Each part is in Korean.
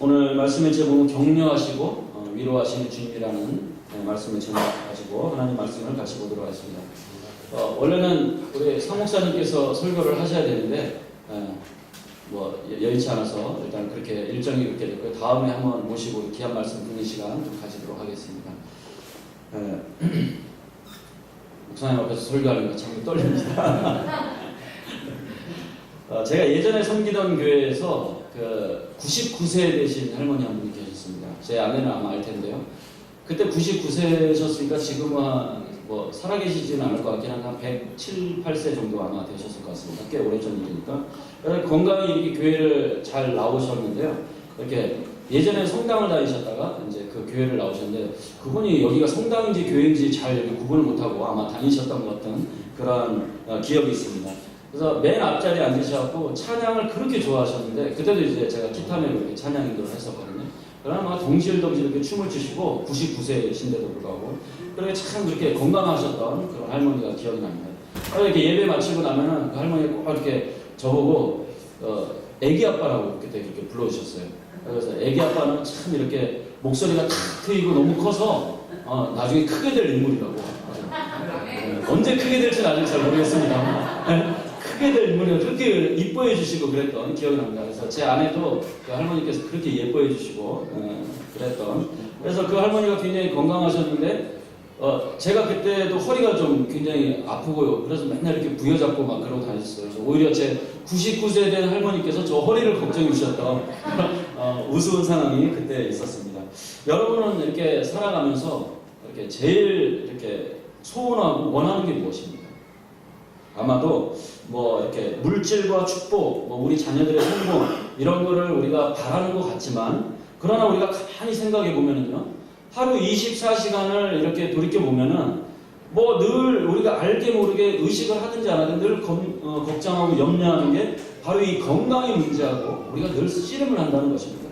오늘 말씀의 제목은 격려하시고 어, 위로하시는 주님이라는 네, 말씀을 제목 가지고 하나님 말씀을 같이 보도록 하겠습니다. 어, 원래는 우리 사목사님께서 설교를 하셔야 되는데 어, 뭐 여- 여의치 않아서 일단 그렇게 일정이 그렇게 됐고요. 다음에 한번 모시고 귀한 말씀 듣는 시간 좀 가지도록 하겠습니다. 에, 목사님 앞에서 설교하는 거 참 떨립니다. 어, 제가 예전에 섬기던 교회에서 그 99세 되신 할머니 한 분이 계셨습니다. 제 아내는 아마 알 텐데요. 그때 99세셨으니까 지금은 한뭐 살아계시지는 않을 것 같긴 한데 한 107, 8세 정도 아마 되셨을 것 같습니다. 꽤 오래전 일이니까. 건강히 이렇게 교회를 잘 나오셨는데요. 이렇게 예전에 성당을 다니셨다가 이제 그 교회를 나오셨는데 그분이 여기가 성당인지 교회인지 잘 구분을 못하고 아마 다니셨던 것 같은 그런 어, 기억이 있습니다. 그래서 맨 앞자리에 앉으셔갖고 찬양을 그렇게 좋아하셨는데 그때도 이제 제가 기타 메고 이렇게 찬양 인도를 했었거든요. 그러나 동실동실 이렇게 춤을 추시고 99세이신데도 불구하고 그렇게 참 그렇게 건강하셨던 그런 할머니가 기억이 납니다. 이렇게 예배 마치고 나면은 그 할머니가 꼭 이렇게 저보고 어, 애기 아빠라고 그때 그렇게 불러주셨어요. 그래서 애기 아빠는 참 이렇게 목소리가 탁 트이고 너무 커서 어, 나중에 크게 될 인물이라고. 네, 언제 크게 될지는 아직 잘 모르겠습니다. 네, 크게 될 인물이 그렇게 이뻐해 주시고 그랬던 기억이 납니다. 그래서 제 아내도 그 할머니께서 그렇게 예뻐해 주시고 어, 그랬던. 그래서 그 할머니가 굉장히 건강하셨는데 어, 제가 그때도 허리가 좀 굉장히 아프고요. 그래서 맨날 이렇게 부여잡고 막 그러고 다녔어요. 그래서 오히려 제 99세 된 할머니께서 저 허리를 걱정해 주셨던 어, 우스운 상황이 그때 있었습니다. 여러분은 이렇게 살아가면서 이렇게 제일 이렇게 소원하고 원하는 게 무엇입니까? 아마도 뭐 이렇게 물질과 축복, 뭐 우리 자녀들의 성공 이런 거를 우리가 바라는 것 같지만 그러나 우리가 가만히 생각해 보면은요 하루 24시간을 이렇게 돌이켜 보면은 뭐 늘 우리가 알게 모르게 의식을 하든지 안 하든 늘 검- 어, 걱정하고 염려하는 게 바로 이 건강의 문제하고 우리가 늘 씨름을 한다는 것입니다.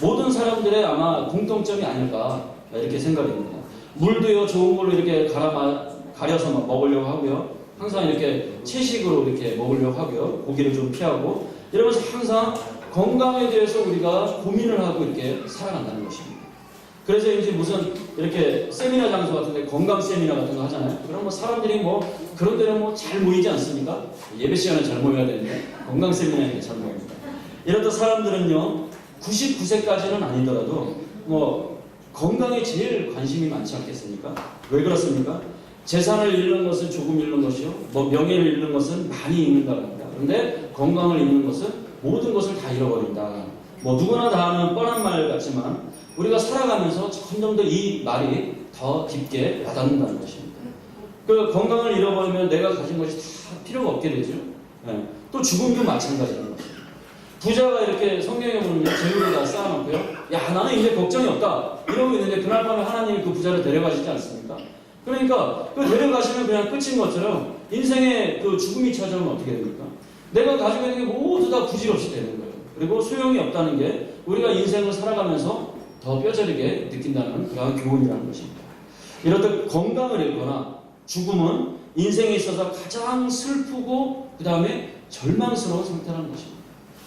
모든 사람들의 아마 공통점이 아닐까 이렇게 생각이 듭니다. 물도요 좋은 걸로 이렇게 갈아 마, 가려서 막 먹으려고 하고요. 항상 이렇게 채식으로 이렇게 먹으려고 하고요. 고기를 좀 피하고 이러면서 항상 건강에 대해서 우리가 고민을 하고 이렇게 살아간다는 것입니다. 그래서 이제 무슨 이렇게 세미나 장소 같은데 건강 세미나 같은 거 하잖아요. 그럼 뭐 사람들이 뭐 그런 데는 뭐 잘 모이지 않습니까? 예배 시간에 잘 모여야 되는데 건강 세미나에 잘 모입니다. 이렇듯 사람들은요 99세까지는 아니더라도 뭐 건강에 제일 관심이 많지 않겠습니까? 왜 그렇습니까? 재산을 잃는 것은 조금 잃는 것이요. 뭐 명예를 잃는 것은 많이 잃는다고 합니다. 그런데 건강을 잃는 것은 모든 것을 다 잃어버린다. 뭐 누구나 다 아는 뻔한 말 같지만 우리가 살아가면서 점점 더 이 말이 더 깊게 와닿는다는 것입니다. 그 건강을 잃어버리면 내가 가진 것이 다 필요가 없게 되죠. 예. 또 죽음도 마찬가지인 것입니다. 부자가 이렇게 성경에 보면 재물을 다 쌓아놓고요. 야 나는 이제 걱정이 없다 이러고 있는데 그날 밤에 하나님이 그 부자를 데려가시지 않습니까? 그러니까 그 데려가시면 그냥 끝인 것처럼 인생의 그 죽음이 찾아오면 어떻게 됩니까? 내가 가지고 있는 게 모두 다 부질없이 되는 거예요. 그리고 소용이 없다는 게 우리가 인생을 살아가면서 더 뼈저리게 느낀다는 그러한 교훈이라는 것입니다. 이렇듯 건강을 잃거나 죽음은 인생에 있어서 가장 슬프고 그 다음에 절망스러운 상태라는 것입니다.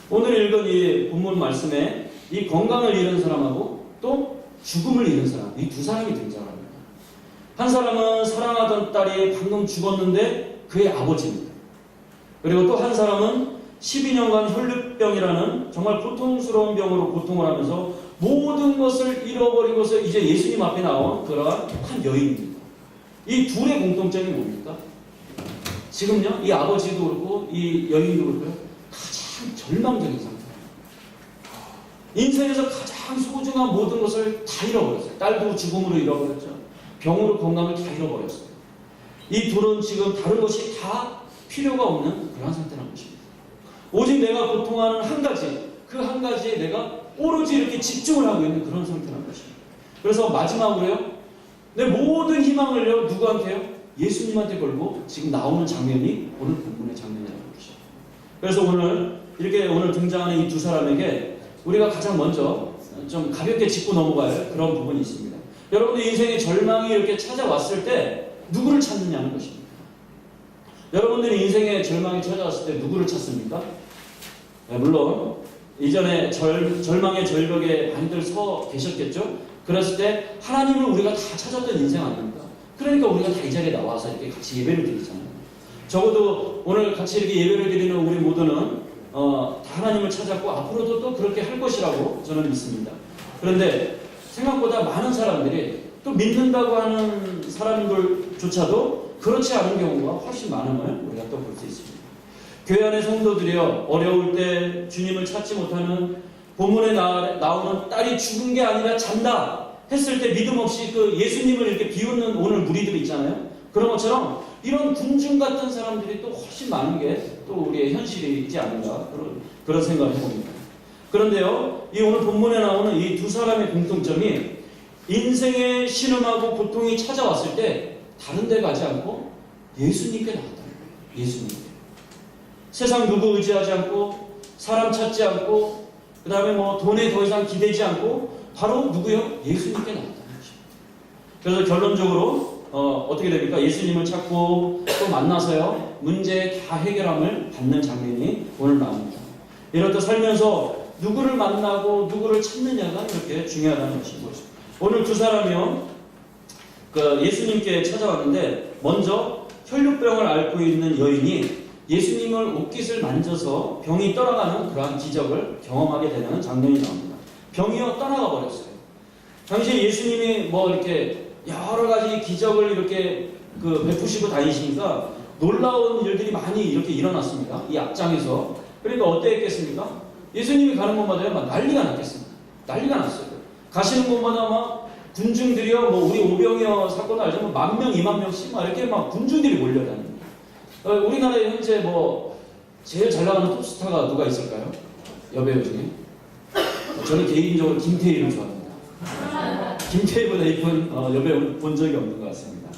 오늘 읽은 이 본문 말씀에 이 건강을 잃은 사람하고 또 죽음을 잃은 사람 이 두 사람이 등장합니다. 한 사람은 사랑하던 딸이 방금 죽었는데 그의 아버지입니다. 그리고 또 한 사람은 12년간 혈류병이라는 정말 고통스러운 병으로 고통을 하면서 모든 것을 잃어버리고서 이제 예수님 앞에 나온 그러한 한 여인입니다. 이 둘의 공통점이 뭡니까? 지금요, 이 아버지도 그렇고 이 여인도 그렇고요, 가장 절망적인 상태. 인생에서 가장 소중한 모든 것을 다 잃어버렸어요. 딸도 죽음으로 잃어버렸죠. 병으로 건강을 다 잃어버렸어요. 이 둘은 지금 다른 것이 다 필요가 없는 그런 상태라는 것입니다. 오직 내가 고통하는 한 가지, 그 한 가지에 내가 오로지 이렇게 집중을 하고 있는 그런 상태라는 것입니다. 그래서 마지막으로요, 내 모든 희망을요, 누구한테요? 예수님한테 걸고 지금 나오는 장면이 오늘 본문의 장면이라는 것이죠. 그래서 오늘 이렇게 오늘 등장하는 이 두 사람에게 우리가 가장 먼저 좀 가볍게 짚고 넘어갈 그런 부분이 있습니다. 여러분들 인생의 절망이 이렇게 찾아왔을 때 누구를 찾느냐는 것입니다. 여러분들이 인생의 절망이 찾아왔을 때 누구를 찾습니까? 네, 물론 이전에 절, 절망의 절벽에 많이들 서 계셨겠죠? 그랬을 때 하나님을 우리가 다 찾았던 인생 아닙니까? 그러니까 우리가 다 이 자리에 나와서 이렇게 같이 예배를 드리잖아요. 적어도 오늘 같이 이렇게 예배를 드리는 우리 모두는 어, 다 하나님을 찾았고 앞으로도 또 그렇게 할 것이라고 저는 믿습니다. 그런데 생각보다 많은 사람들이 또 믿는다고 하는 사람들조차도 그렇지 않은 경우가 훨씬 많음을 우리가 또 볼 수 있습니다. 교회 안의 성도들이여 어려울 때 주님을 찾지 못하는 본문에 나, 나오는 딸이 죽은 게 아니라 잔다 했을 때 믿음 없이 그 예수님을 이렇게 비웃는 오늘 무리들이 있잖아요. 그런 것처럼 이런 군중 같은 사람들이 또 훨씬 많은 게 또 우리의 현실이 있지 않은가 그런, 그런 생각을 해봅니다. 그런데요, 이 오늘 본문에 나오는 이 두 사람의 공통점이 인생의 신음하고 고통이 찾아왔을 때 다른 데 가지 않고 예수님께 나왔다는 거예요. 예수님께. 세상 누구 의지하지 않고 사람 찾지 않고 그 다음에 뭐 돈에 더 이상 기대지 않고 바로 누구요? 예수님께 나왔다는 거죠. 그래서 결론적으로 어, 어떻게 됩니까? 예수님을 찾고 또 만나서요 문제 다 해결함을 받는 장면이 오늘 나옵니다. 이렇듯 살면서 누구를 만나고 누구를 찾느냐가 이렇게 중요하다는 거죠. 오늘 두 사람이요 그 예수님께 찾아왔는데 먼저 혈류병을 앓고 있는 여인이 예수님을 옷깃을 만져서 병이 떠나가는 그러한 기적을 경험하게 되는 장면이 나옵니다. 병이요 떠나가 버렸어요. 당시 예수님이 뭐 이렇게 여러 가지 기적을 이렇게 그 베푸시고 다니시니까 놀라운 일들이 많이 이렇게 일어났습니다. 이 앞장에서. 그러니까 어땠겠습니까? 예수님이 가는 곳마다 막 난리가 났겠습니다. 난리가 났어요. 가시는 곳마다 막 군중들이요, 뭐 우리 오병이어 사건 알죠? 만 명, 이만 명씩 막 이렇게 막 군중들이 몰려다닙니다. 어, 우리나라에 현재 뭐 제일 잘 나가는 톱스타가 누가 있을까요? 여배우 중에? 저는 개인적으로 김태희를 좋아합니다. 김태희보다 이쁜 어, 여배우 본 적이 없는 것 같습니다.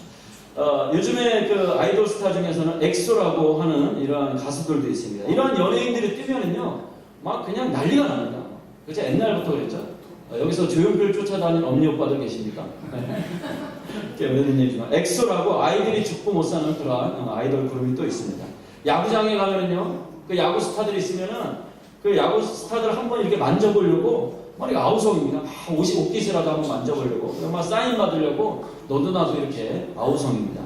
어, 요즘에 그 아이돌 스타 중에서는 엑소라고 하는 이러한 가수들도 있습니다. 이러한 연예인들이 뛰면은요, 막 그냥 난리가 납니다. 그죠? 옛날부터 그랬죠? 어, 여기서 조용필 쫓아다니는 엄니 오빠들 계십니까? 이렇게 얘기지만 엑소라고 아이들이 죽고 못 사는 어, 아이돌 그룹이 또 있습니다. 야구장에 가면은요, 그 야구 스타들이 있으면은 그 야구 스타들 한 번 이렇게 만져보려고 머리 아우성입니다. 막 옷이 옷깃이라도 한번 만져보려고 막 사인 받으려고 너도 나도 이렇게 아우성입니다.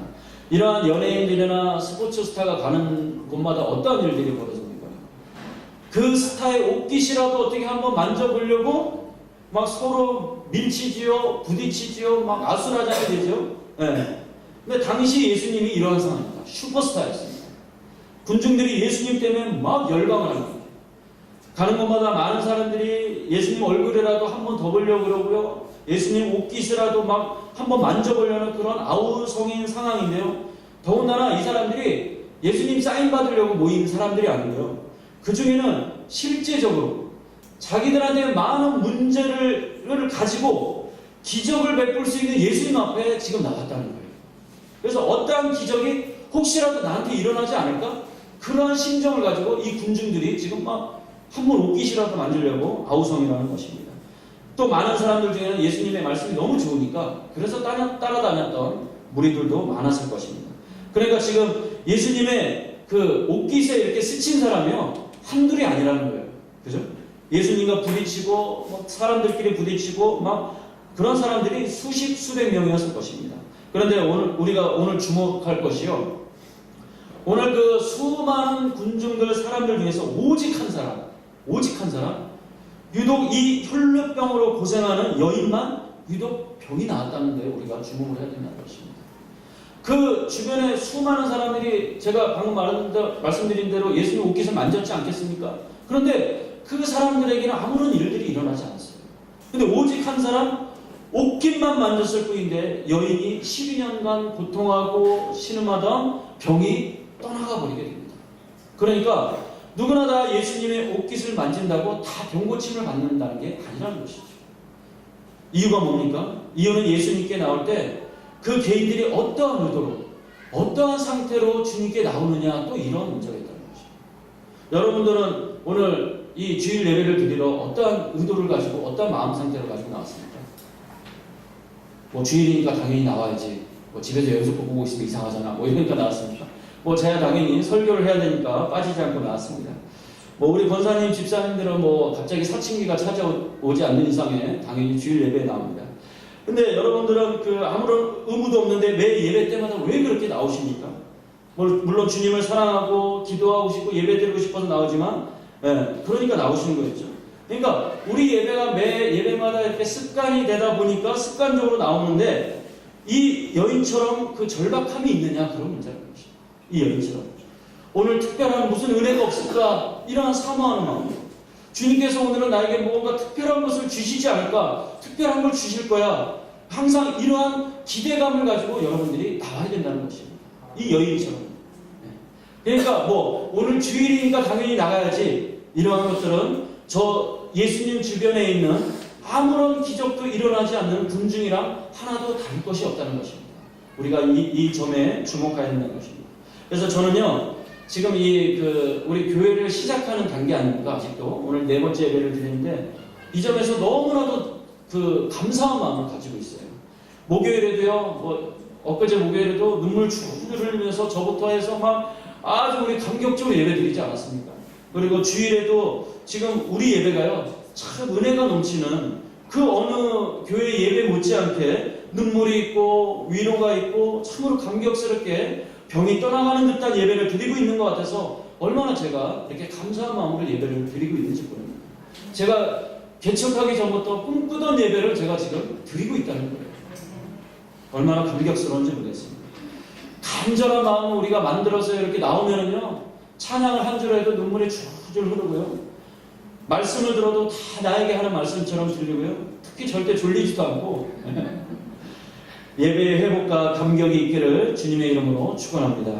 이러한 연예인들이나 스포츠 스타가 가는 곳마다 어떤 일들이 벌어집니까? 그 스타의 옷깃이라도 어떻게 한번 만져보려고 막 서로 밀치지요, 부딪히지요, 막 아수라장이 되죠. 예. 근데 당시 예수님이 이러한 상황입니다. 슈퍼스타였습니다. 군중들이 예수님 때문에 막 열광을 합니다. 가는 곳마다 많은 사람들이 예수님 얼굴이라도 한 번 더 보려고 그러고요. 예수님 옷깃이라도 막 한 번 만져보려는 그런 아우성인 상황인데요. 더군다나 이 사람들이 예수님 사인 받으려고 모인 사람들이 아니고요. 그 중에는 실제적으로 자기들한테 많은 문제를 가지고 기적을 베풀 수 있는 예수님 앞에 지금 나왔다는 거예요. 그래서 어떠한 기적이 혹시라도 나한테 일어나지 않을까? 그러한 심정을 가지고 이 군중들이 지금 막 한번 옷깃이라도 만지려고 아우성이라는 것입니다. 또 많은 사람들 중에는 예수님의 말씀이 너무 좋으니까 그래서 따라, 따라다녔던 무리들도 많았을 것입니다. 그러니까 지금 예수님의 그 옷깃에 이렇게 스친 사람이요 한둘이 아니라는 거예요. 그죠? 예수님과 부딪히고 뭐 사람들끼리 부딪히고 막 그런 사람들이 수십 수백 명이었을 것입니다. 그런데 오늘 우리가 오늘 주목할 것이요. 오늘 그 수많은 군중들 사람들 중에서 오직 한 사람, 오직 한 사람, 유독 이 혈류병으로 고생하는 여인만 유독 병이 나았다는 데 우리가 주목을 해야 된다는 것입니다. 그 주변에 수많은 사람들이 제가 방금 말한 말씀드린 대로 예수님 옷깃을 만졌지 않겠습니까? 그런데 그 사람들에게는 아무런 일들이 일어나지 않았어요. 근데 오직 한 사람 옷깃만 만졌을 뿐인데 여인이 12년간 고통하고 신음하던 병이 떠나가 버리게 됩니다. 그러니까 누구나 다 예수님의 옷깃을 만진다고 다 병고침을 받는다는 게 아니라는 것이죠. 이유가 뭡니까? 이유는 예수님께 나올 때 그 개인들이 어떠한 의도로, 어떠한 상태로 주님께 나오느냐 또 이런 문제가 있다는 것이죠. 여러분들은 오늘 이 주일 예배를 드리러 어떠한 의도를 가지고 어떠한 마음 상태를 가지고 나왔습니까? 뭐 주일이니까 당연히 나와야지. 뭐 집에서 연습 보고 있으면 이상하잖아. 뭐 이러니까 나왔습니까? 뭐 제가 당연히 설교를 해야 되니까 빠지지 않고 나왔습니다. 뭐 우리 권사님 집사님들은 뭐 갑자기 사춘기가 찾아오지 않는 이상에 당연히 주일 예배에 나옵니다. 근데 여러분들은 그 아무런 의무도 없는데 매 예배 때마다 왜 그렇게 나오십니까? 물- 물론 주님을 사랑하고 기도하고 싶고 예배 드리고 싶어서 나오지만 예, 그러니까 나오시는 거였죠. 그러니까 우리 예배가 매 예배마다 이렇게 습관이 되다 보니까 습관적으로 나오는데 이 여인처럼 그 절박함이 있느냐 그런 문제라는 것이죠. 이 여인처럼 오늘 특별한 무슨 은혜가 없을까 이러한 사모하는 마음. 주님께서 오늘은 나에게 무언가 특별한 것을 주시지 않을까? 특별한 걸 주실 거야. 항상 이러한 기대감을 가지고 여러분들이 나와야 된다는 것입니다. 이 여인처럼. 네. 그러니까 뭐 오늘 주일이니까 당연히 나가야지 이러한 것들은 저 예수님 주변에 있는 아무런 기적도 일어나지 않는 군중이랑 하나도 다를 것이 없다는 것입니다. 우리가 이, 이 점에 주목해야 된다는 것입니다. 그래서 저는요 지금 이 그 우리 교회를 시작하는 단계 아닙니까 아직도 오늘 네 번째 예배를 드리는데 이 점에서 너무나도 그 감사한 마음을 가지고 있어요. 목요일에도요 뭐 엊그제 목요일에도 눈물 줄줄 흘리면서 저부터 해서 막 아주 우리 감격적으로 예배 드리지 않았습니까? 그리고 주일에도 지금 우리 예배가요 참 은혜가 넘치는 그 어느 교회 예배 못지않게 눈물이 있고 위로가 있고 참으로 감격스럽게 병이 떠나가는 듯한 예배를 드리고 있는 것 같아서 얼마나 제가 이렇게 감사한 마음으로 예배를 드리고 있는지 모릅니다. 제가 개척하기 전부터 꿈꾸던 예배를 제가 지금 드리고 있다는 거예요. 얼마나 감격스러운지 모르겠습니다. 간절한 마음을 우리가 만들어서 이렇게 나오면은요, 찬양을 한 줄 해도 눈물이 줄줄 흐르고요. 말씀을 들어도 다 나에게 하는 말씀처럼 들리고요. 특히 절대 졸리지도 않고 예배의 회복과 감격이 있기를 주님의 이름으로 축원합니다.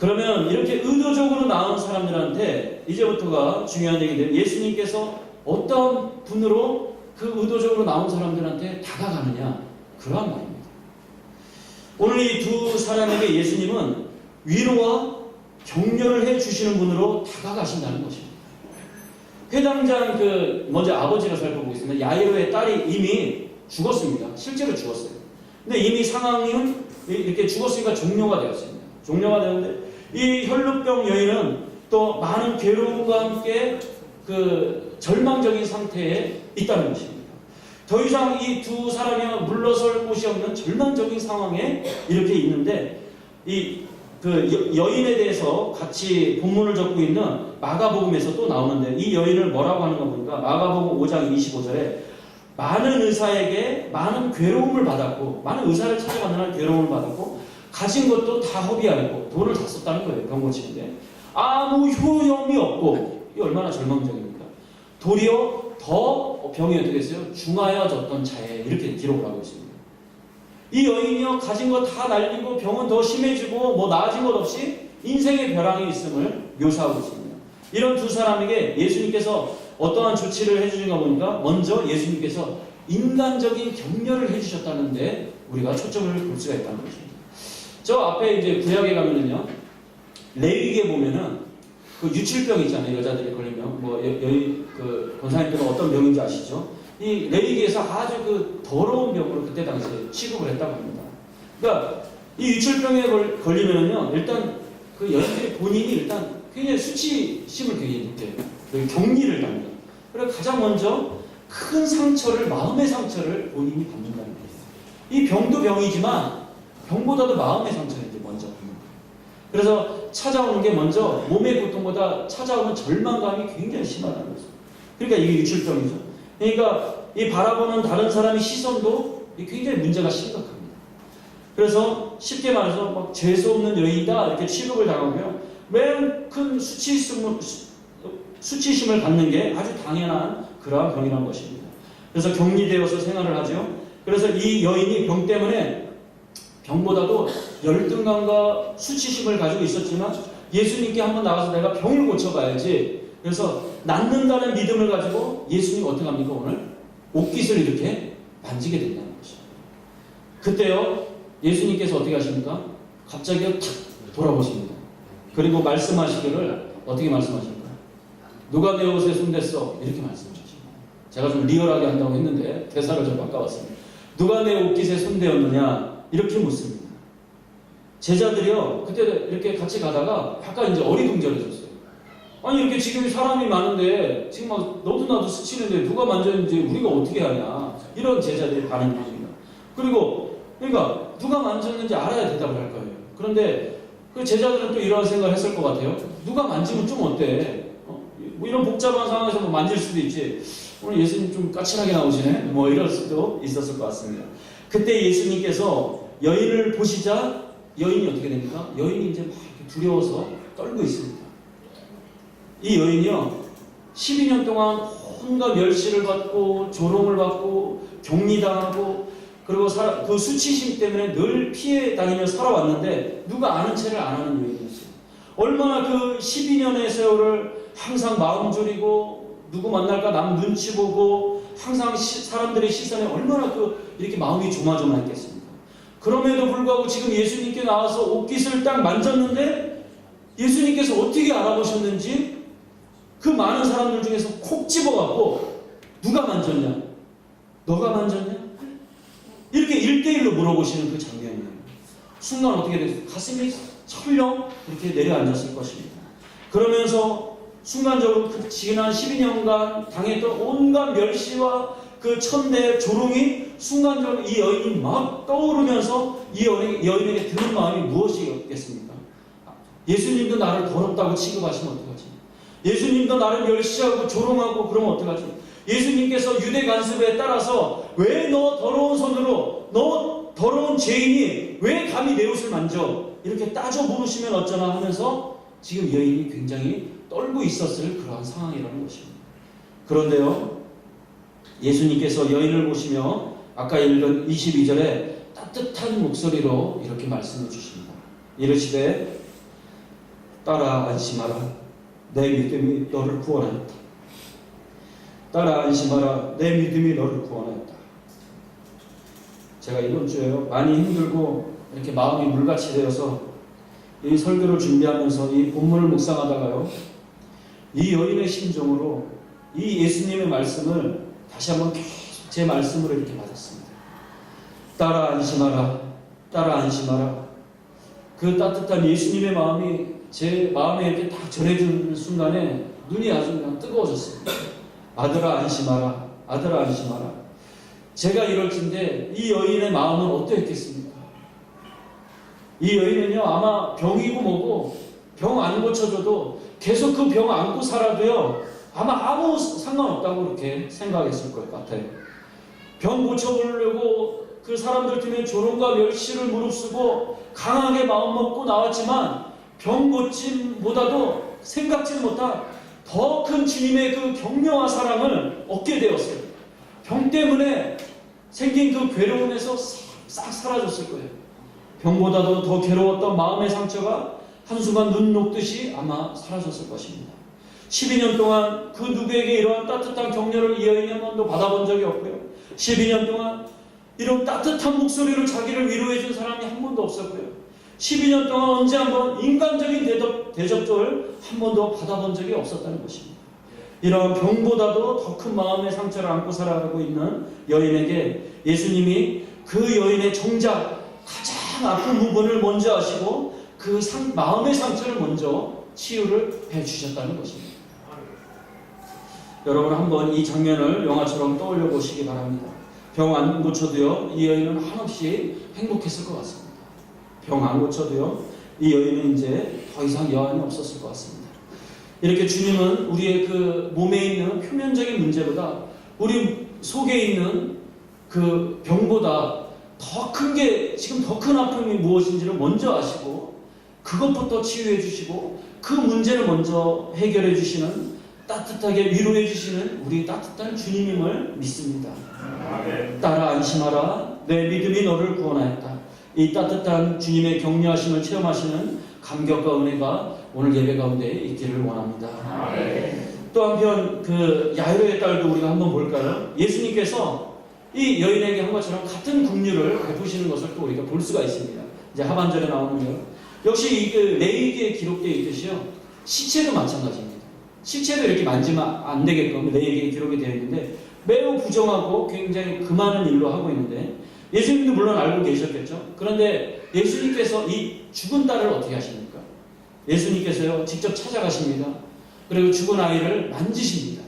그러면 이렇게 의도적으로 나온 사람들한테 이제부터가 중요한 얘기인데 예수님께서 어떤 분으로 그 의도적으로 나온 사람들한테 다가가느냐 그러한 말입니다. 오늘 이 두 사람에게 예수님은 위로와 격려를 해 주시는 분으로 다가가신다는 것입니다. 회당장 그 먼저 아버지를 살펴보겠습니다. 야이로의 딸이 이미 죽었습니다. 실제로 죽었어요. 근데 이미 상황은 이렇게 죽었으니까 종료가 되었습니다. 종료가 되었는데 이 혈루병 여인은 또 많은 괴로움과 함께 그 절망적인 상태에 있다는 것입니다. 더 이상 이 두 사람이 물러설 곳이 없는 절망적인 상황에 이렇게 있는데 이 그 여인에 대해서 같이 본문을 적고 있는 마가복음에서 또 나오는데 이 여인을 뭐라고 하는가 보니까 마가복음 5장 25절에 많은 의사에게 많은 괴로움을 받았고 많은 의사를 찾아가느라 괴로움을 받았고 가진 것도 다 허비하였고 돈을 다 썼다는 거예요 병 고치는데. 아무 효험이 없고 이 얼마나 절망적입니까? 도리어 더 병이 어떻게 됐어요? 중하여졌던 차에 이렇게 기록을 하고 있습니다. 이 여인이요 가진 거 다 날리고 병은 더 심해지고 뭐 나아진 것 없이 인생의 벼랑이 있음을 묘사하고 있습니다. 이런 두 사람에게 예수님께서 어떠한 조치를 해주신가 보니까 먼저 예수님께서 인간적인 격려를 해주셨다는데 우리가 초점을 볼 수가 있다는 것입니다. 저 앞에 이제 구약에 가면은요 레위기에 보면은 그 유칠병 있잖아요 여자들이 걸리면 뭐 여, 여기 그 권사님들은 어떤 병인지 아시죠? 이 레위기에서 아주 그 더러운 병으로 그때 당시에 취급을 했다고 합니다. 그러니까 이 유칠병에 걸, 걸리면은요 일단 그 여인들이 본인이 일단 굉장히 수치심을 굉장히 느껴요. 그 격리를 당니다. 그래서 가장 먼저 큰 상처를 마음의 상처를 본인이 받는다는 거예요. 이 병도 병이지만 병보다도 마음의 상처를 이제 먼저 받는 거예요. 그래서 찾아오는 게 먼저 몸의 고통보다 찾아오는 절망감이 굉장히 심하다는 거죠. 그러니까 이게 유출병이죠. 그러니까 이 바라보는 다른 사람의 시선도 굉장히 문제가 심각합니다. 그래서 쉽게 말해서 막 재수 없는 여인이다 이렇게 취급을 당하고요. 매우 큰 수치심을, 수치심을 갖는 게 아주 당연한 그러한 병이라는 것입니다. 그래서 격리되어서 생활을 하죠. 그래서 이 여인이 병 때문에 병보다도 열등감과 수치심을 가지고 있었지만 예수님께 한번 나가서 내가 병을 고쳐가야지. 그래서 낫는다는 믿음을 가지고 예수님 어떻게 합니까 오늘? 옷깃을 이렇게 만지게 된다는 것이죠. 그때요 예수님께서 어떻게 하십니까? 갑자기 탁 돌아보십니다. 그리고 말씀하시기를 어떻게 말씀하십니까? 누가 내 옷에 손댔어? 이렇게 말씀하십니다. 제가 좀 리얼하게 한다고 했는데 대사를 좀 바꿔봤습니다. 누가 내 옷깃에 손대었느냐? 이렇게 묻습니다. 제자들이요 그때 이렇게 같이 가다가 약간 이제 어리둥절해졌어요. 아니 이렇게 지금 사람이 많은데 지금 막 너도 나도 스치는데 누가 만졌는지 우리가 어떻게 하냐 이런 제자들이 반응입니다. 그리고 그러니까 누가 만졌는지 알아야 대답을 할 거예요. 그런데 그 제자들은 또 이런 생각을 했을 것 같아요. 누가 만지면 좀 어때? 어? 뭐 이런 복잡한 상황에서 뭐 만질 수도 있지. 오늘 예수님 좀 까칠하게 나오시네. 뭐 이럴 수도 있었을 것 같습니다. 그때 예수님께서 여인을 보시자 여인이 어떻게 됩니까? 여인이 이제 막 이렇게 두려워서 떨고 있습니다. 이 여인이요, 12년 동안 온갖 멸시를 받고 조롱을 받고 격리당하고 그리고 사- 그 수치심 때문에 늘 피해 다니며 살아왔는데 누가 아는 채를 안 하는 여인이었어요. 얼마나 그 12년의 세월을 항상 마음 졸이고 누구 만날까 남 눈치 보고 항상 시- 사람들의 시선에 얼마나 그 이렇게 마음이 조마조마했겠습니까? 그럼에도 불구하고 지금 예수님께 나와서 옷깃을 딱 만졌는데 예수님께서 어떻게 알아보셨는지 그 많은 사람들 중에서 콕 집어갖고 누가 만졌냐? 너가 만졌냐? 이렇게 일대일로 물어보시는 그 장면이에요. 순간 어떻게 됐어요? 가슴이 철렁 이렇게 내려앉았을 것입니다. 그러면서 순간적으로 그 지난 12년간 당했던 온갖 멸시와 그 천대의 조롱이 순간적으로 이 여인이 막 떠오르면서 이 여인, 여인에게 드는 마음이 무엇이겠습니까? 예수님도 나를 더럽다고 취급하시면 어떡하지? 예수님도 나를 멸시하고 조롱하고 그러면 어떡하지? 예수님께서 유대 간섭에 따라서 왜 너 더러운 손으로 너 더러운 죄인이 왜 감히 내 옷을 만져? 이렇게 따져 물으시면 어쩌나 하면서 지금 여인이 굉장히 떨고 있었을 그러한 상황이라는 것입니다. 그런데요, 예수님께서 여인을 보시며 아까 읽은 22절에 따뜻한 목소리로 이렇게 말씀해 주십니다. 이르시되 따라 안심하라 내 믿음이 너를 구원하였다. 따라 안심하라 내 믿음이 너를 구원하였다. 제가 이번 주에요 많이 힘들고 이렇게 마음이 물같이 되어서 이 설교를 준비하면서 이 본문을 묵상하다가요 이 여인의 심정으로 이 예수님의 말씀을 다시 한번 계속 제 말씀으로 이렇게 받았습니다. 따라 안심하라, 따라 안심하라. 그 따뜻한 예수님의 마음이 제 마음에 이렇게 딱 전해주는 순간에 눈이 아주 그냥 뜨거워졌습니다. 아들아 안심하라, 아들아 안심하라. 제가 이럴진데 이 여인의 마음은 어떠했겠습니까? 이 여인은요 아마 병이고 뭐고 병 안 고쳐줘도 계속 그 병 안고 살아도요 아마 아무 상관없다고 그렇게 생각했을 것 같아요. 병 고쳐보려고 그 사람들 때문에 조롱과 멸시를 무릅쓰고 강하게 마음 먹고 나왔지만 병 고침보다도 생각지 못한 더 큰 주님의 그 격려와 사랑을 얻게 되었어요. 병 때문에 생긴 그 괴로움에서 싹, 싹 사라졌을 거예요. 병보다도 더 괴로웠던 마음의 상처가 한순간 눈 녹듯이 아마 사라졌을 것입니다. 12년 동안 그 누구에게 이러한 따뜻한 격려를 이 여인이 한 번도 받아본 적이 없고요. 12년 동안 이런 따뜻한 목소리로 자기를 위로해 준 사람이 한 번도 없었고요. 12년 동안 언제 한 번 인간적인 대접, 대접을 한 번도 받아본 적이 없었다는 것입니다. 이러한 병보다도 더 큰 마음의 상처를 안고 살아가고 있는 여인에게 예수님이 그 여인의 정작 가장 아픈 부분을 먼저 하시고 그 상- 마음의 상처를 먼저 치유를 해 주셨다는 것입니다. 여러분 한번 이 장면을 영화처럼 떠올려 보시기 바랍니다. 병안 고쳐도요 이 여인은 한없이 행복했을 것 같습니다. 병안 고쳐도요 이 여인은 이제 더 이상 여한이 없었을 것 같습니다. 이렇게 주님은 우리의 그 몸에 있는 표면적인 문제보다 우리 속에 있는 그 병보다 더 큰 게 지금 더 큰 아픔이 무엇인지를 먼저 아시고 그것부터 치유해 주시고 그 문제를 먼저 해결해 주시는 따뜻하게 위로해 주시는 우리 따뜻한 주님임을 믿습니다. 따라 안심하라. 내 믿음이 너를 구원하였다. 이 따뜻한 주님의 격려하심을 체험하시는 감격과 은혜가 오늘 예배 가운데 있기를 원합니다. 또 한편 그 야이로의 딸도 우리가 한번 볼까요? 예수님께서 이 여인에게 한 것처럼 같은 긍휼을 베푸시는 것을 또 우리가 볼 수가 있습니다. 이제 하반절에 나오는 거 역시 이그 레이기에 기록되어 있듯이요. 시체도 마찬가지입니다. 시체도 이렇게 만지면 안 되게끔 레이기에 기록이 되어 있는데 매우 부정하고 굉장히 금하는 일로 하고 있는데 예수님도 물론 알고 계셨겠죠. 그런데 예수님께서 이 죽은 딸을 어떻게 하십니까? 예수님께서요 직접 찾아가십니다. 그리고 죽은 아이를 만지십니다.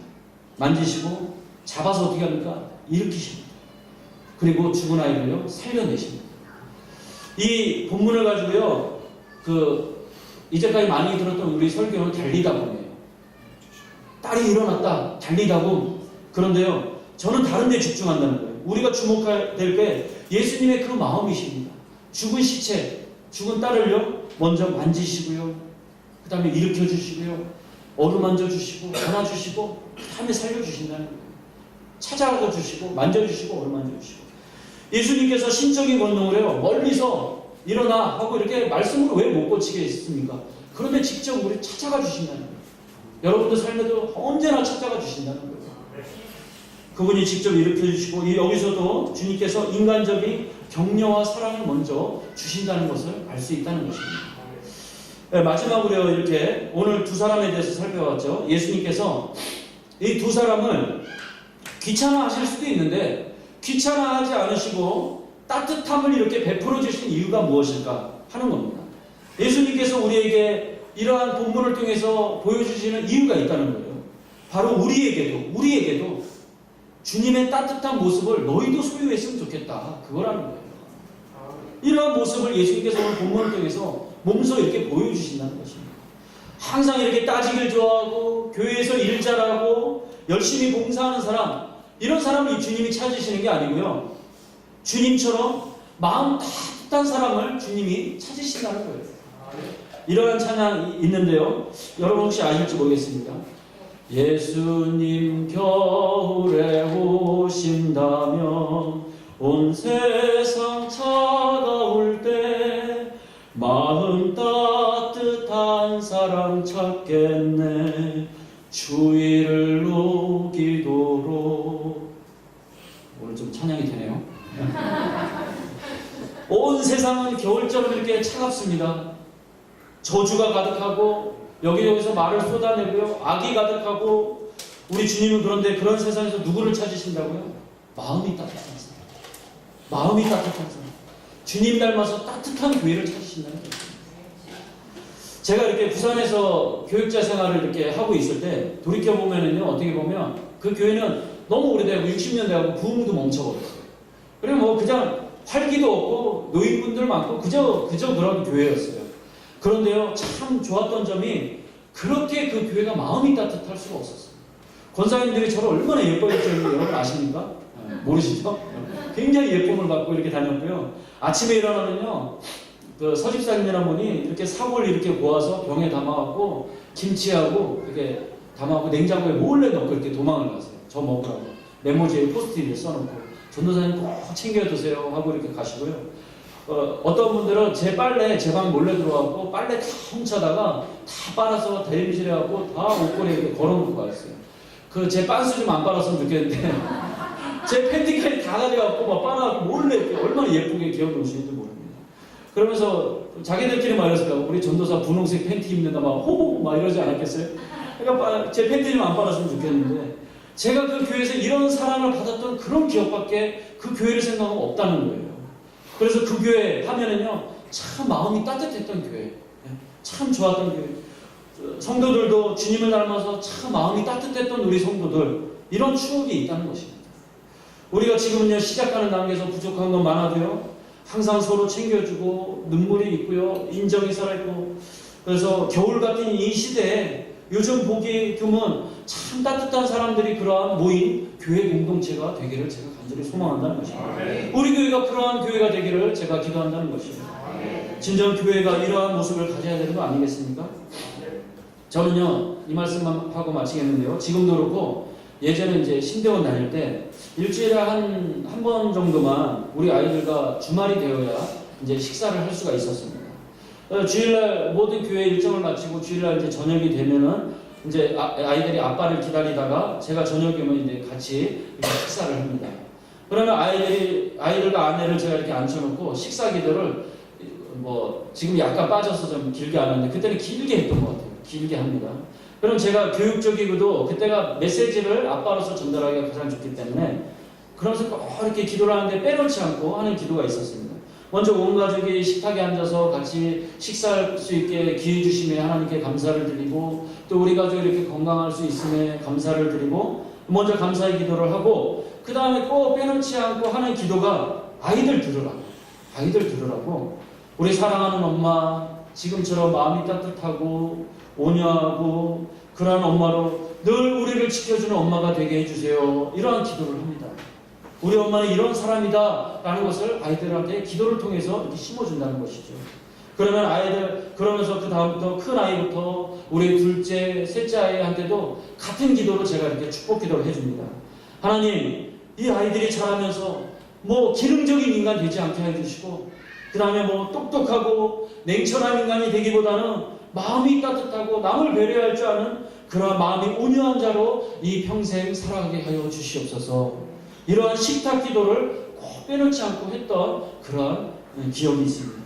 만지시고 잡아서 어떻게 합니까? 일으키십니다. 그리고 죽은 아이를요 살려내십니다. 이 본문을 가지고요 그 이제까지 많이 들었던 우리 설교는 달리다 보네요. 딸이 일어났다 달리다 보 그런데요 저는 다른 데 집중한다는 거예요. 우리가 주목해야 될게 예수님의 그 마음이십니다. 죽은 시체, 죽은 딸을요 먼저 만지시고요. 그 다음에 일으켜 주시고요. 어루만져 주시고 안아 주시고 그 다음에 살려 주신다는 거예요. 찾아가 주시고 만져 주시고 어루만져 주시고 예수님께서 신적인 권능을 해요. 멀리서 일어나 하고 이렇게 말씀으로 왜 못 고치게 했습니까? 그런데 직접 우리 찾아가 주신다는 거예요. 여러분들 삶에도 언제나 찾아가 주신다는 거예요. 그분이 직접 일으켜 주시고 이 여기서도 주님께서 인간적인 격려와 사랑을 먼저 주신다는 것을 알 수 있다는 것입니다. 네, 마지막으로 이렇게 오늘 두 사람에 대해서 살펴봤죠. 예수님께서 이 두 사람을 귀찮아하실 수도 있는데 귀찮아하지 않으시고 따뜻함을 이렇게 베풀어 주신 이유가 무엇일까 하는 겁니다. 예수님께서 우리에게 이러한 본문을 통해서 보여주시는 이유가 있다는 거예요. 바로 우리에게도 우리에게도 주님의 따뜻한 모습을 너희도 소유했으면 좋겠다. 그거라는 거예요. 이러한 모습을 예수님께서 오늘 본문을 통해서 몸소 이렇게 보여주신다는 것입니다. 항상 이렇게 따지길 좋아하고 교회에서 일 잘하고 열심히 봉사하는 사람 이런 사람을 이 주님이 찾으시는 게 아니고요. 주님처럼 마음 따뜻한 사람을 주님이 찾으신다는 거예요. 이러한 찬양이 있는데요. 여러분 혹시 아실지 모르겠습니다. 예수님 겨울에 오신다면 온 세상 차가울 때 마음 따뜻한 사람 찾겠네 주의를 녹이도록 오늘 좀 찬양이 되네요. 온 세상은 겨울처럼 이렇게 차갑습니다. 저주가 가득하고 여기저기서 말을 쏟아내고요. 악이 가득하고 우리 주님은 그런데 그런 세상에서 누구를 찾으신다고요? 마음이 따뜻한 사람. 마음이 따뜻한 사람. 주님 닮아서 따뜻한 교회를 찾으신다는 거예요. 제가 이렇게 부산에서 교육자 생활을 이렇게 하고 있을 때 돌이켜 보면은요 어떻게 보면 그 교회는 너무 오래되고 60년 되고 부흥도 멈춰버렸어요. 그리고 뭐 그냥 활기도 없고 노인분들 많고 그저 그저 그런 교회였어요. 그런데요 참 좋았던 점이 그렇게 그 교회가 마음이 따뜻할 수가 없었어요. 권사님들이 저를 얼마나 예뻐했는지 여러분 아십니까? 네, 모르시죠? 굉장히 예쁨을 받고 이렇게 다녔고요. 아침에 일어나면요. 그 서집사님이란 분이 이렇게 사골 이렇게 모아서 병에 담아갖고 김치하고 이렇게 담아갖고 냉장고에 몰래 넣고 이렇게 도망을 가세요. 저 먹으라고. 메모지에 포스트잇을 써놓고 전도사님 꼭 챙겨 드세요 하고 이렇게 가시고요. 어, 어떤 분들은 제 빨래 제 방 몰래 들어와갖고 빨래 다 훔쳐다가 다 빨아서 대림실에 갖고 다 옷걸이에 걸어놓고 가있어요. 그 제 빤스 좀 안 빨았으면 좋겠는데 제 팬티까지 다 가져갖고 막 빨아갖고 몰래 얼마나 예쁘게 기어 놓으시는지 모릅니다. 그러면서 자기들끼리 말했을까 우리 전도사 분홍색 팬티 입는다 막 호호 막 이러지 않았겠어요? 그러니까 제 팬티 좀 안 빨았으면 좋겠는데 제가 그 교회에서 이런 사랑을 받았던 그런 기억밖에 그 교회를 생각하면 없다는 거예요. 그래서 그 교회 하면은요 참 마음이 따뜻했던 교회, 예, 참 좋았던 교회. 성도들도 주님을 닮아서 참 마음이 따뜻했던 우리 성도들 이런 추억이 있다는 것입니다. 우리가 지금은요 시작하는 단계에서 부족한 건 많아도요 항상 서로 챙겨주고 눈물이 있고요 인정이 살아있고 그래서 겨울 같은 이 시대에 요즘 보기 드문 참 따뜻한 사람들이 그러한 모인 교회 공동체가 되기를 제가 간절히 소망한다는 것입니다. 우리 교회가 그러한 교회가 되기를 제가 기도한다는 것입니다. 진정 교회가 이러한 모습을 가져야 되는 거 아니겠습니까? 저는요 이 말씀만 하고 마치겠는데요. 지금도 그렇고 예전에 이제 신대원 다닐 때 일주일에 한 한 번 정도만 우리 아이들과 주말이 되어야 이제 식사를 할 수가 있었습니다. 어, 주일날 모든 교회 일정을 마치고 주일날 이제 저녁이 되면은 이제 아, 아이들이 아빠를 기다리다가 제가 저녁이 오면 이제 같이 식사를 합니다. 그러면 아이들이 아이들과 아내를 제가 이렇게 앉혀놓고 식사 기도를 뭐 지금 약간 빠져서 좀 길게 안 하는데 그때는 길게 했던 것 같아요. 길게 합니다. 그럼 제가 교육적이고도 그때가 메시지를 아빠로서 전달하기가 가장 좋기 때문에 그러면서 꼭 이렇게 기도를 하는데 빼놓지 않고 하는 기도가 있었습니다. 먼저 온 가족이 식탁에 앉아서 같이 식사할 수 있게 기회 주심에 하나님께 감사를 드리고 또 우리 가족이 이렇게 건강할 수 있음에 감사를 드리고 먼저 감사의 기도를 하고 그 다음에 꼭 빼놓지 않고 하는 기도가 아이들 들으라고 아이들 들으라고. 우리 사랑하는 엄마 지금처럼 마음이 따뜻하고 온유하고 그러한 엄마로 늘 우리를 지켜주는 엄마가 되게 해주세요. 이러한 기도를 합니다 우리 엄마는 이런 사람이다 라는 것을 아이들한테 기도를 통해서 이렇게 심어준다는 것이죠. 그러면 아이들 그러면서 그 다음부터 큰 아이부터 우리 둘째 셋째 아이한테도 같은 기도로 제가 이렇게 축복 기도를 해줍니다. 하나님 이 아이들이 자라면서 뭐 기능적인 인간 되지 않게 해주시고 그 다음에 뭐 똑똑하고 냉철한 인간이 되기보다는 마음이 따뜻하고 남을 배려할 줄 아는 그러한 마음이 온유한 자로 이 평생 살아가게 하여 주시옵소서 이러한 식탁 기도를 꼭 빼놓지 않고 했던 그러한 기억이 있습니다.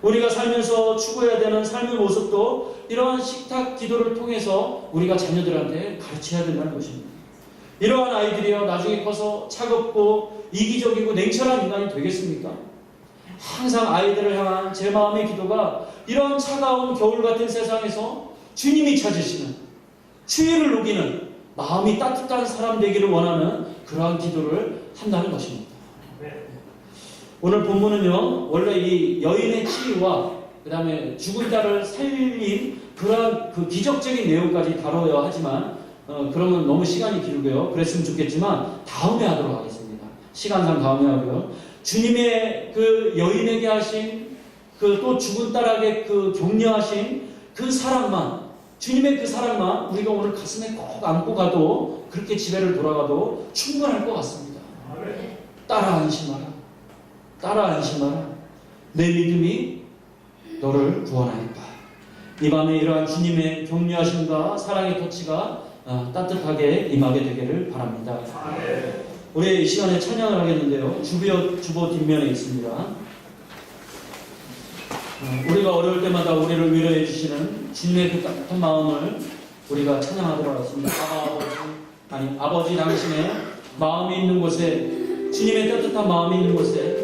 우리가 살면서 추구해야 되는 삶의 모습도 이러한 식탁 기도를 통해서 우리가 자녀들한테 가르쳐야 된다는 것입니다. 이러한 아이들이요 나중에 커서 차갑고 이기적이고 냉철한 인간이 되겠습니까? 항상 아이들을 향한 제 마음의 기도가 이런 차가운 겨울 같은 세상에서 주님이 찾으시는 추위를 녹이는 마음이 따뜻한 사람 되기를 원하는 그러한 기도를 한다는 것입니다. 오늘 본문은요 원래 이 여인의 치유와 그 다음에 죽은 자를 살린 그러한 그 기적적인 내용까지 다뤄야 하지만 어, 그러면 너무 시간이 길고요 그랬으면 좋겠지만 다음에 하도록 하겠습니다. 시간상 다음에 하고요. 주님의 그 여인에게 하신 그 또 죽은 딸에게 그 격려하신 그 사랑만 주님의 그 사랑만 우리가 오늘 가슴에 꼭 안고 가도 그렇게 집에를 돌아가도 충분할 것 같습니다. 따라 안심하라. 따라 안심하라. 내 믿음이 너를 구원하였다. 이 밤에 이러한 주님의 격려하심과 사랑의 터치가 어, 따뜻하게 임하게 되기를 바랍니다. 우리 이 시간에 찬양을 하겠는데요. 주보, 주보 뒷면에 있습니다. 어, 우리가 어려울 때마다 우리를 위로해 주시는 주님의 그 따뜻한 마음을 우리가 찬양하도록 하겠습니다. 아버지, 아니 아버지 당신의 마음이 있는 곳에 주님의 따뜻한 마음이 있는 곳에